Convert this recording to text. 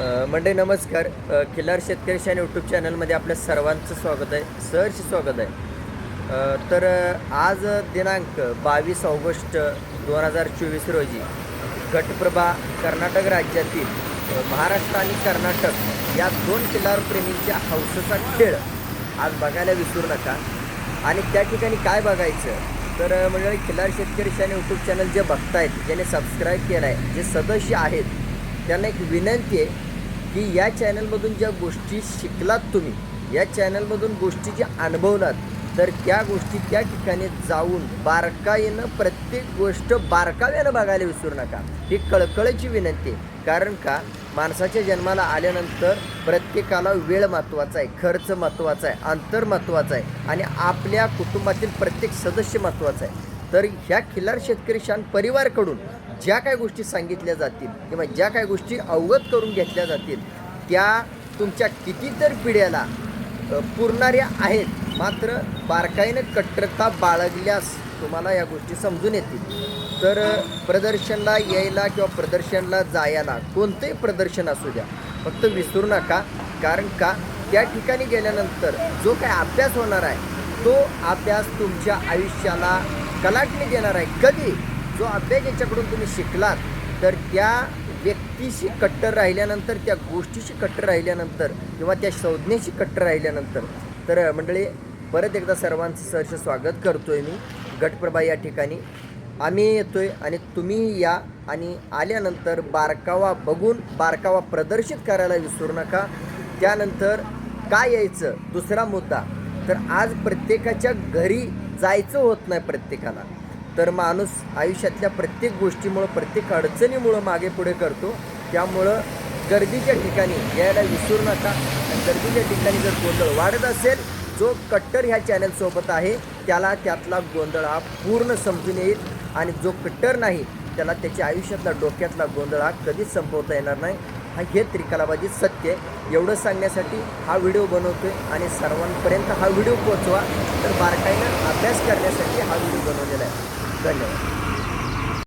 अ, मंडळी नमस्कार. अ, खिल्लार शेतकरी शान यूट्यूब चॅनलमध्ये आपल्या सर्वांचं स्वागत आहे. सहर्ष स्वागत आहे. तर आज दिनांक बावीस ऑगस्ट दोन हजार चोवीस रोजी गटप्रभा कर्नाटक राज्यातील महाराष्ट्र आणि कर्नाटक या दोन खिल्लार प्रेमींच्या हौसेचा खेळ आज बघायला विसरू नका. आणि त्या ठिकाणी काय बघायचं? तर म्हणजे मंडळी खिल्लार शेतकरी शान यूट्यूब चॅनल जे बघतायत ज्याने सबस्क्राईब केलं आहे जे सदस्य आहेत त्यांना एक विनंती आहे की या चॅनलमधून ज्या गोष्टी शिकलात तुम्ही या चॅनलमधून गोष्टी ज्या अनुभवलात तर त्या गोष्टी त्या ठिकाणी जाऊन बारकाईनं प्रत्येक गोष्ट बारकाव्यानं बघायला विसरू नका. ही कळकळीची विनंती आहे. कारण का? माणसाच्या जन्माला आल्यानंतर प्रत्येकाला वेळ महत्त्वाचा आहे खर्च महत्त्वाचा आहे अंतर महत्त्वाचं आहे आणि आपल्या कुटुंबातील प्रत्येक सदस्य महत्त्वाचा आहे. तर ह्या खिल्लार शेतकरी शान परिवारकडून ज्या काय गोष्टी सांगितल्या जातील किंवा ज्या काय गोष्टी अवगत करून घेतल्या जातील त्या तुमच्या कितीतर पिढ्याला पुरणाऱ्या आहेत. मात्र बारकाईनं कट्टरता बाळगल्यास तुम्हाला या गोष्टी समजून येतील. तर प्रदर्शनला यायला किंवा प्रदर्शनला जायला कोणतंही प्रदर्शन असू द्या फक्त विसरू नका. कारण का? त्या ठिकाणी गेल्यानंतर जो काय अभ्यास होणार आहे तो अभ्यास तुमच्या आयुष्याला कलाटणी देणार आहे. कधी? जो अभ्यास याच्याकडून तुम्ही शिकलात तर त्या व्यक्तीशी कट्टर राहिल्यानंतर त्या गोष्टीशी कट्टर राहिल्यानंतर किंवा त्या संज्ञेशी कट्टर राहिल्यानंतर तर मंडळी परत एकदा सर्वांचं सहर्ष स्वागत करतो आहे मी गटप्रभा या ठिकाणी. आम्ही येतो आहे आणि तुम्ही या आणि आल्यानंतर बारकावा बघून बारकावा प्रदर्शित करायला विसरू नका. त्यानंतर काय यायचं? दुसरा मुद्दा तर आज प्रत्येकाच्या घरी जायचं होत नाही प्रत्येकाला. तर माणूस आयुष्यातल्या प्रत्येक गोष्टीमुळं प्रत्येक अडचणीमुळं मागे पुढे करतो. त्यामुळं गर्दीच्या ठिकाणी यायला विसरू नका. आणि गर्दीच्या ठिकाणी जर गोंधळ वाढत असेल जो कट्टर ह्या चॅनलसोबत आहे त्याला त्यातला गोंधळ हा पूर्ण समजून येईल. आणि जो कट्टर नाही त्याला त्याच्या आयुष्यातला डोक्यातला गोंधळ हा कधीच संपवता येणार नाही. हा हे त्रिकालाबाजी सत्य आहे. एवढं सांगण्यासाठी हा व्हिडिओ बनवतो आहे आणि सर्वांपर्यंत हा व्हिडिओ पोचवा तर बारकाईनं अभ्यास करण्यासाठी हा व्हिडिओ बनवलेला आहे. धन्यवाद.